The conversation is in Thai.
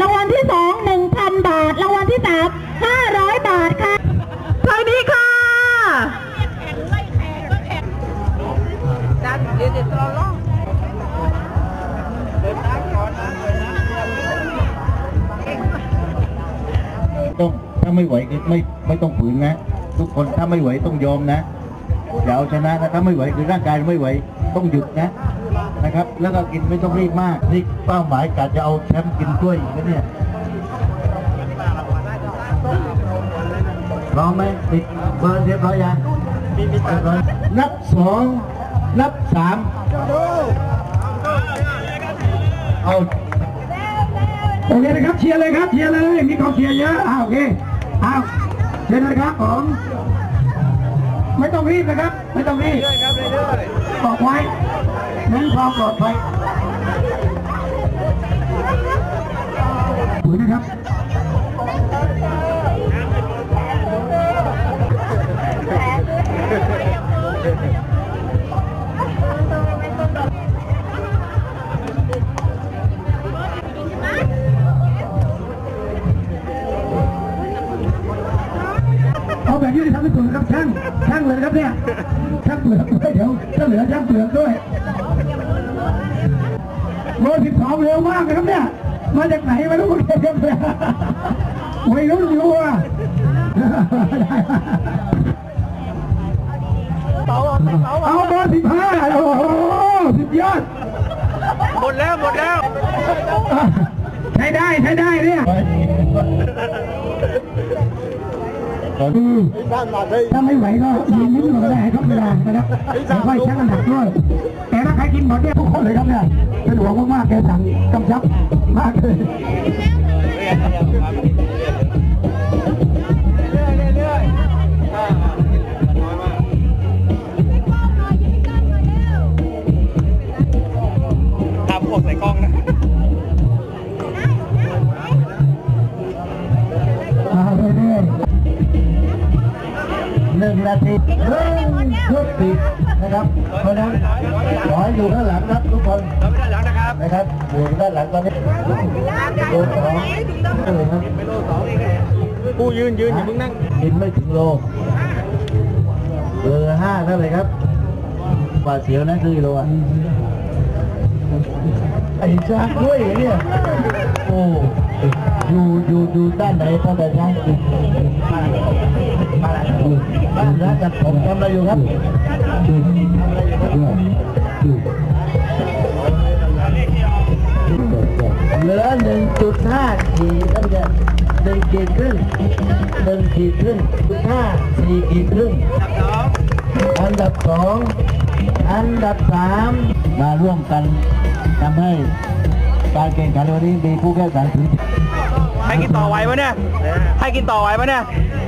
รางวัลที่สองหนึ่งพันบาท รางวัลที่สามห้าร้อยบาทค่ะสวัสดีค่ะต้องถ้าไม่ไหวคือไม่ไม่ต้องฝืนนะ ทุกคนถ้าไม่ไหวต้องยอมนะอย่าเอาชนะนะถ้าไม่ไหวคือร่างกายไม่ไหว ต้องหยุดนะนะครับ แล้วก็กินไม่ต้องรีบมาก นี่เป้าหมายกะจะเอาแชมป์กินถ้วยอีกนะเนี่ยร้อมไหมติดเบอร์เรียบร้อยยังนับสองนับสามเอาโอเคนะครับเชียร์เลยครับเชียร์เลยมีกองเชียร์เยอะอ้าวโอเคอ้าวเชิญนะครับผมไม่ต้องรีบนะครับ ไม่ต้องรีบบอ บอกไว้เน้นความปลอดภัยถือนะครับ เอาแบบยืดทำให้สุดนะครับช่างช่างเลยนะครับเนี่ยช่างเปลือกด้วยเดี๋ยวถ้าเหลือช่างเปลือกด้วยโรสิบสองเร็วมากนะครับเนี่ยมาจากไหนไม่รู้คุณเก็บเลยไม่รู้อยู่อะเอาเบอร์สิบห้าโอ้โหสุดยอดหมดแล้วหมดแล้วใช้ได้ใช้ได้เนี่ยตอนอืม ถ้าไม่ไหวก็ยืนนิดหนึ่งก็ได้ให้ครบเวลานะครับแล้วค่อยชั่งน้ำหนักด้วย แต่ถ้าใครกินหมดเนี่ยทุกคนเลยครับเนี่ยเป็นห่วงมากๆแกสั่งกำชับมากเลย นึ่งนาทีเริ่มยุตินะครับ เพราะฉะนั้นขอให้อยู่ข้างหลังครับทุกคนเราไม่ได้แล้วนะครับนะครับอยู่ด้านหลังตอนนี้โดนของเลยครับกูยืนยืนอย่ามึงนั่งกินไม่ถึงโลเบอร์ห้าเท่าไหร่ครับกว่าเสียวนะคือกิโลอะไอ้ช้างด้วยเหรอเนี่ยโอ้อยู่อยู่อยู่ด้านไหนท่านใดช้าง อยู่บ้านร้านจัดผมทำอะไรอยู่ครับทำอะไรอยู่ครับเหลือหนึ่งจุดห้าขีดท่านจะหนึ่งขีดครึ่งหนึ่งขีดครึ่งจุดห้าสี่ขีดครึ่งอันดับสองอันดับสามมาร่วมกันทำให้การแข่งขันวันนี้มีผู้แข่งขันถึงให้กินต่อไหวปะเนี่ยให้กินต่อไหวปะเนี่ยๆ